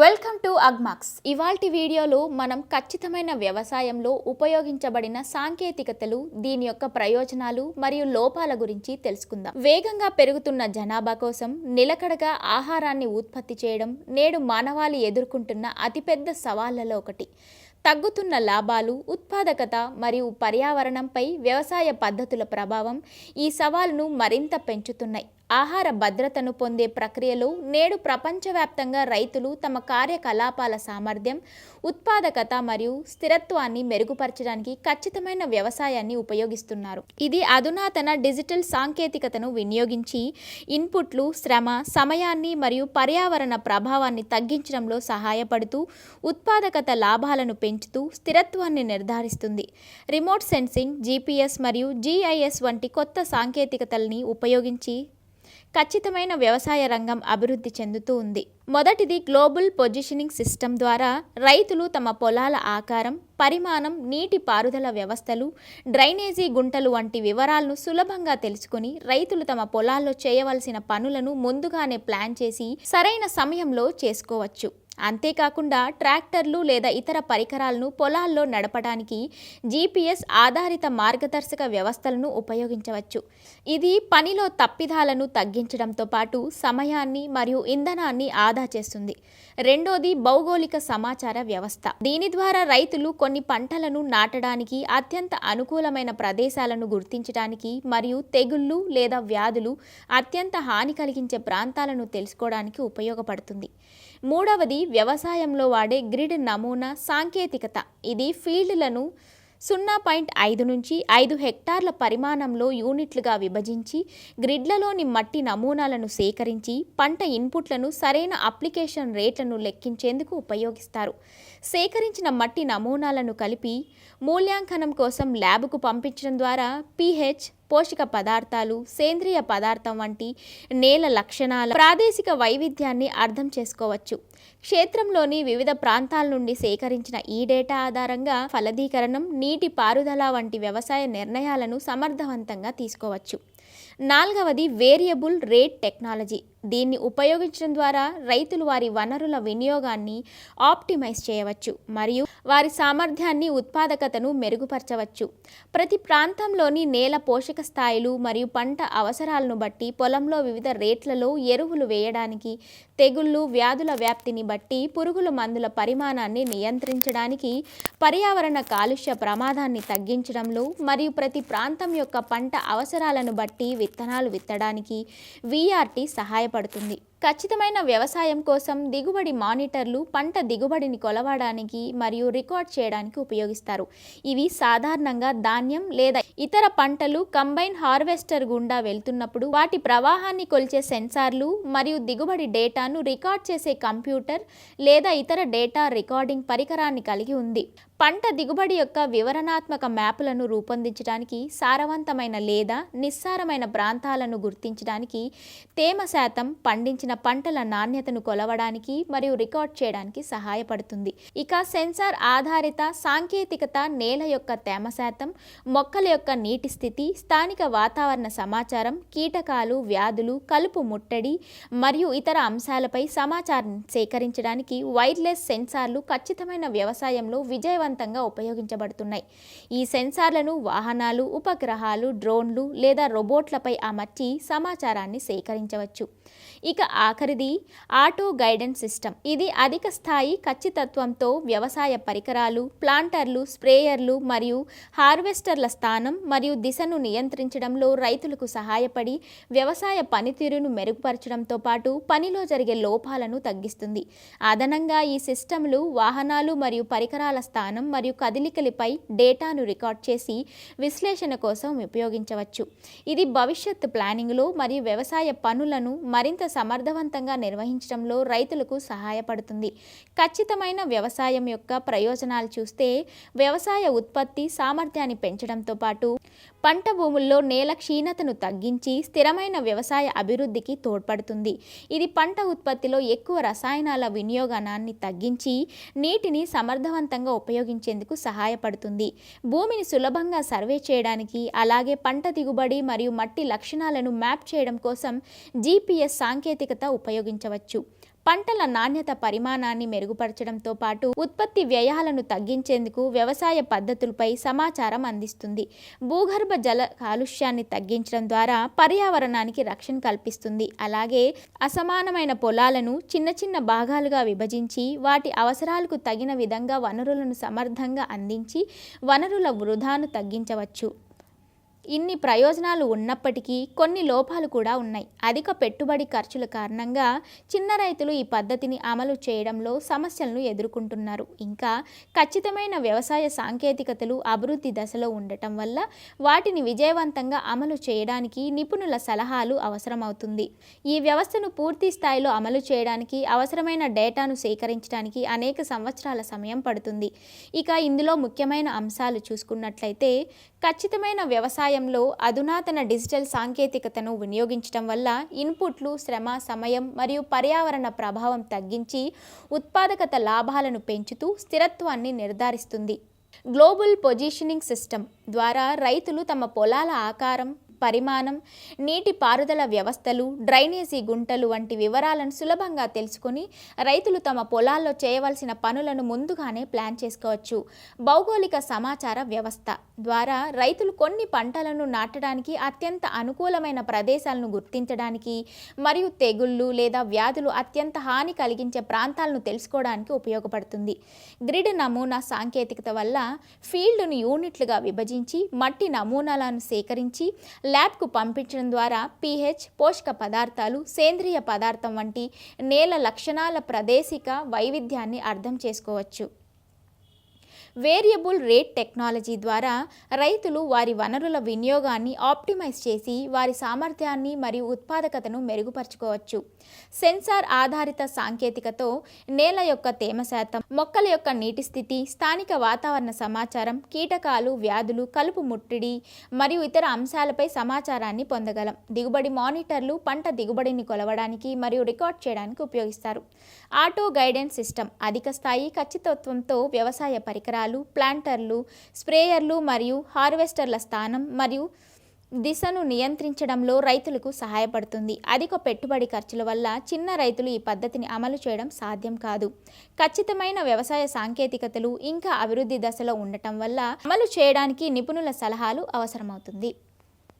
Welcome to Agmax ఇవాల్టి వీడియోలో మనం ఖచ్చితమైన వ్యవసాయంలో ఉపయోగించబడిన సాంకేతికతలు దీని యొక్క ప్రయోజనాలు మరియు లోపాల గురించి తెలుసుకుందాం. వేగంగా పెరుగుతున్న జనాభా కోసం నిలకడగా ఆహారాన్ని ఉత్పత్తి చేయడం నేడు మానవాళి ఎదుర్కొంటున్న అతిపెద్ద సవాళ్ళలో ఒకటి. తగ్గుతున్న లాభాలు ఉత్పాదకత మరియు పర్యావరణంపై వ్యవసాయ పద్ధతుల ప్రభావం ఈ సవాలును మరింత పెంచుతున్నాయి. ఆహార భద్రతను పొందే ప్రక్రియలో నేడు ప్రపంచవ్యాప్తంగా రైతులు తమ కార్యకలాపాల సామర్థ్యం ఉత్పాదకత మరియు స్థిరత్వాన్ని మెరుగుపరచడానికి ఖచ్చితమైన వ్యవసాయాన్ని ఉపయోగిస్తున్నారు. ఇది అధునాతన డిజిటల్ సాంకేతికతను వినియోగించి ఇన్పుట్లు శ్రమ సమయాన్ని మరియు పర్యావరణ ప్రభావాన్ని తగ్గించడంలో సహాయపడుతూ ఉత్పాదకత లాభాలను పెంచుతూ స్థిరత్వాన్ని నిర్ధారిస్తుంది. రిమోట్ సెన్సింగ్ జీపీఎస్ మరియు జీఐఎస్ వంటి కొత్త సాంకేతికతల్ని ఉపయోగించి ఖచ్చితమైన వ్యవసాయ రంగం అభివృద్ధి చెందుతూ ఉంది. మొదటిది గ్లోబల్ పొజిషనింగ్ సిస్టమ్ ద్వారా రైతులు తమ పొలాల ఆకారం పరిమాణం నీటి పారుదల వ్యవస్థలు డ్రైనేజీ గుంటలు వంటి వివరాలను సులభంగా తెలుసుకుని రైతులు తమ పొలాల్లో చేయవలసిన పనులను ముందుగానే ప్లాన్ చేసి సరైన సమయంలో చేసుకోవచ్చు. అంతేకాకుండా ట్రాక్టర్లు లేదా ఇతర పరికరాలను పొలాల్లో నడపడానికి జీపీఎస్ ఆధారిత మార్గదర్శక వ్యవస్థలను ఉపయోగించవచ్చు. ఇది పనిలో తప్పిదాలను తగ్గించడంతో పాటు సమయాన్ని మరియు ఇంధనాన్ని ఆదా చేస్తుంది. రెండోది భౌగోళిక సమాచార వ్యవస్థ. దీని ద్వారా రైతులు కొన్ని పంటలను నాటడానికి అత్యంత అనుకూలమైన ప్రదేశాలను గుర్తించడానికి మరియు తెగుళ్ళు లేదా వ్యాధులు అత్యంత హాని కలిగించే ప్రాంతాలను తెలుసుకోవడానికి ఉపయోగపడుతుంది. మూడవది వ్యవసాయంలో వాడే గ్రిడ్ నమూనా సాంకేతికత. ఇది ఫీల్డ్లను సున్నా పాయింట్ ఐదు నుంచి ఐదు హెక్టార్ల పరిమాణంలో యూనిట్లుగా విభజించి గ్రిడ్లలోని మట్టి నమూనాలను సేకరించి పంట ఇన్పుట్లను సరైన అప్లికేషన్ రేట్లను లెక్కించేందుకు ఉపయోగిస్తారు. సేకరించిన మట్టి నమూనాలను కలిపి మూల్యాంకనం కోసం ల్యాబ్కు పంపించడం ద్వారా పీహెచ్ పోషక పదార్థాలు సేంద్రియ పదార్థం వంటి నేల లక్షణాల ప్రాదేశిక వైవిధ్యాన్ని అర్థం చేసుకోవచ్చు. క్షేత్రంలోని వివిధ ప్రాంతాల నుండి సేకరించిన ఈ డేటా ఆధారంగా ఫలదీకరణం నీటి పారుదల వంటి వ్యవసాయ నిర్ణయాలను సమర్థవంతంగా తీసుకోవచ్చు. నాలుగవది వేరియబుల్ రేట్ టెక్నాలజీ. దీన్ని ఉపయోగించడం ద్వారా రైతులు వారి వనరుల వినియోగాన్ని ఆప్టిమైజ్ చేయవచ్చు మరియు వారి సామర్థ్యాన్ని ఉత్పాదకతను మెరుగుపరచవచ్చు. ప్రతి ప్రాంతంలోని నేల పోషక స్థాయిలు మరియు పంట అవసరాలను బట్టి పొలంలో వివిధ రేట్లలో ఎరువులు వేయడానికి తెగుళ్ళు వ్యాధుల వ్యాప్తిని బట్టి పురుగుల మందుల పరిమాణాన్ని నియంత్రించడానికి పర్యావరణ కాలుష్య ప్రమాదాన్ని తగ్గించడంలో మరియు ప్రతి ప్రాంతం యొక్క పంట అవసరాలను బట్టి విత్తనాలు విత్తడానికి విఆర్టీ సహాయపడుతుంది ఖచ్చితమైన వ్యవసాయం కోసం దిగుబడి మానిటర్లు పంట దిగుబడిని కొలవడానికి మరియు రికార్డ్ చేయడానికి ఉపయోగిస్తారు. ఇవి సాధారణంగా ధాన్యం లేదా ఇతర పంటలు కంబైన్ హార్వెస్టర్ గుండా వెళ్తున్నప్పుడు వాటి ప్రవాహాన్ని కొలిచే సెన్సార్లు మరియు దిగుబడి డేటాను రికార్డ్ చేసే కంప్యూటర్ లేదా ఇతర డేటా రికార్డింగ్ పరికరాన్ని కలిగి ఉంది. పంట దిగుబడి యొక్క వివరణాత్మక మ్యాపులను రూపొందించడానికి సారవంతమైన లేదా నిస్సారమైన ప్రాంతాలను గుర్తించడానికి తేమ శాతం పండించిన పంటల నాణ్యతను కొలవడానికి మరియు రికార్డ్ చేయడానికి సహాయపడుతుంది. ఇక సెన్సార్ ఆధారిత సాంకేతికత నేల యొక్క తేమ శాతం మొక్కల యొక్క నీటి స్థితి స్థానిక వాతావరణ సమాచారం కీటకాలు వ్యాధులు కలుపు ముట్టడి మరియు ఇతర అంశాలపై సమాచారం సేకరించడానికి వైర్లెస్ సెన్సార్లు ఖచ్చితమైన వ్యవసాయంలో విజయవంతంగా ఉపయోగించబడుతున్నాయి. ఈ సెన్సార్లను వాహనాలు ఉపగ్రహాలు డ్రోన్లు లేదా రోబోట్లపై అమర్చి సమాచారాన్ని సేకరించవచ్చు. ఇక ఆఖరిది ఆటో గైడెన్స్ సిస్టమ్. ఇది అధిక స్థాయి ఖచ్చితత్వంతో వ్యవసాయ పరికరాలు ప్లాంటర్లు స్ప్రేయర్లు మరియు హార్వెస్టర్ల స్థానం మరియు దిశను నియంత్రించడంలో రైతులకు సహాయపడి వ్యవసాయ పనితీరును మెరుగుపరచడంతో పాటు పనిలో జరిగే లోపాలను తగ్గిస్తుంది. అదనంగా ఈ సిస్టమ్లు వాహనాలు మరియు పరికరాల స్థానం మరియు కదలికలపై డేటాను రికార్డ్ చేసి విశ్లేషణ కోసం ఉపయోగించవచ్చు. ఇది భవిష్యత్ ప్లానింగ్లో మరియు వ్యవసాయ పనులను మరింత సమర్థ సమర్థవంతంగా నిర్వహించడంలో రైతులకు సహాయపడుతుంది. ఖచ్చితమైన వ్యవసాయం యొక్క ప్రయోజనాలు చూస్తే వ్యవసాయ ఉత్పత్తి సామర్థ్యాన్ని పెంచడంతో పాటు పంట భూముల్లో నేల క్షీణతను తగ్గించి స్థిరమైన వ్యవసాయ అభివృద్ధికి తోడ్పడుతుంది. ఇది పంట ఉత్పత్తిలో ఎక్కువ రసాయనాల వినియోగాన్ని తగ్గించి నీటిని సమర్థవంతంగా ఉపయోగించేందుకు సహాయపడుతుంది. భూమిని సులభంగా సర్వే చేయడానికి అలాగే పంట దిగుబడి మరియు మట్టి లక్షణాలను మ్యాప్ చేయడం కోసం జీపీఎస్ సాంకేతికత ఉపయోగించవచ్చు. పంటల నాణ్యత పరిమాణాన్ని మెరుగుపరచడంతో పాటు ఉత్పత్తి వ్యయాలను తగ్గించేందుకు వ్యవసాయ పద్ధతులపై సమాచారం అందిస్తుంది. భూగర్భ జల కాలుష్యాన్ని తగ్గించడం ద్వారా పర్యావరణానికి రక్షణ కల్పిస్తుంది. అలాగే అసమానమైన పొలాలను చిన్న చిన్న భాగాలుగా విభజించి వాటి అవసరాలకు తగిన విధంగా వనరులను సమర్థంగా అందించి వనరుల వృధాను తగ్గించవచ్చు. ఇన్ని ప్రయోజనాలు ఉన్నప్పటికీ కొన్ని లోపాలు కూడా ఉన్నాయి. అధిక పెట్టుబడి ఖర్చుల కారణంగా చిన్న రైతులు ఈ పద్ధతిని అమలు చేయడంలో సమస్యలను ఎదుర్కొంటున్నారు. ఇంకా ఖచ్చితమైన వ్యవసాయ సాంకేతికతలు అభివృద్ధి దశలో ఉండటం వల్ల వాటిని విజయవంతంగా అమలు చేయడానికి నిపుణుల సలహాలు అవసరమవుతుంది. ఈ వ్యవస్థను పూర్తి స్థాయిలో అమలు చేయడానికి అవసరమైన డేటాను సేకరించడానికి అనేక సంవత్సరాల సమయం పడుతుంది. ఇక ఇందులో ముఖ్యమైన అంశాలు చూసుకున్నట్లయితే ఖచ్చితమైన వ్యవసాయంలో అధునాతన డిజిటల్ సాంకేతికతను వినియోగించడం వల్ల ఇన్పుట్లు శ్రమ సమయం మరియు పర్యావరణ ప్రభావం తగ్గించి ఉత్పాదకత లాభాలను పెంచుతూ స్థిరత్వాన్ని నిర్ధారిస్తుంది. గ్లోబల్ పొజిషనింగ్ సిస్టమ్ ద్వారా రైతులు తమ పొలాల ఆకారం పరిమాణం నీటి పారుదల వ్యవస్థలు డ్రైనేజీ గుంటలు వంటి వివరాలను సులభంగా తెలుసుకొని రైతులు తమ పొలాల్లో చేయవలసిన పనులను ముందుగానే ప్లాన్ చేసుకోవచ్చు. భౌగోళిక సమాచార వ్యవస్థ ద్వారా రైతులు కొన్ని పంటలను నాటడానికి అత్యంత అనుకూలమైన ప్రదేశాలను గుర్తించడానికి మరియు తెగుళ్ళు లేదా వ్యాధులు అత్యంత హాని కలిగించే ప్రాంతాలను తెలుసుకోవడానికి ఉపయోగపడుతుంది. గ్రిడ్ నమూనా సాంకేతికత వల్ల ఫీల్డ్ను యూనిట్లుగా విభజించి మట్టి నమూనాలను సేకరించి ల్యాబ్కు పంపించడం ద్వారా పీహెచ్ పోషక పదార్థాలు సేంద్రియ పదార్థం వంటి నేల లక్షణాల ప్రదేశిక వైవిధ్యాన్ని అర్థం చేసుకోవచ్చు. వేరియబుల్ రేట్ టెక్నాలజీ ద్వారా రైతులు వారి వనరుల వినియోగాన్ని ఆప్టిమైజ్ చేసి వారి సామర్థ్యాన్ని మరియు ఉత్పాదకతను మెరుగుపరచుకోవచ్చు. సెన్సార్ ఆధారిత సాంకేతికతో నేల యొక్క తేమ శాతం మొక్కల యొక్క నీటి స్థితి స్థానిక వాతావరణ సమాచారం కీటకాలు వ్యాధులు కలుపు ముట్టిడి మరియు ఇతర అంశాలపై సమాచారాన్ని పొందగలం. దిగుబడి మానిటర్లు పంట దిగుబడిని కొలవడానికి మరియు రికార్డ్ చేయడానికి ఉపయోగిస్తారు. ఆటో గైడెన్స్ సిస్టమ్ అధిక స్థాయి ఖచ్చితత్వంతో వ్యవసాయ పరికరాలు ప్లాంటర్లు స్ప్రేయర్లు మరియు హార్వెస్టర్ల స్థానం మరియు దిశను నియంత్రించడంలో రైతులకు సహాయపడుతుంది. అధిక పెట్టుబడి ఖర్చుల వల్ల చిన్న రైతులు ఈ పద్ధతిని అమలు చేయడం సాధ్యం కాదు. ఖచ్చితమైన వ్యవసాయ సాంకేతికతలు ఇంకా అభివృద్ధి దశలో ఉండటం వల్ల అమలు చేయడానికి నిపుణుల సలహాలు అవసరమవుతుంది.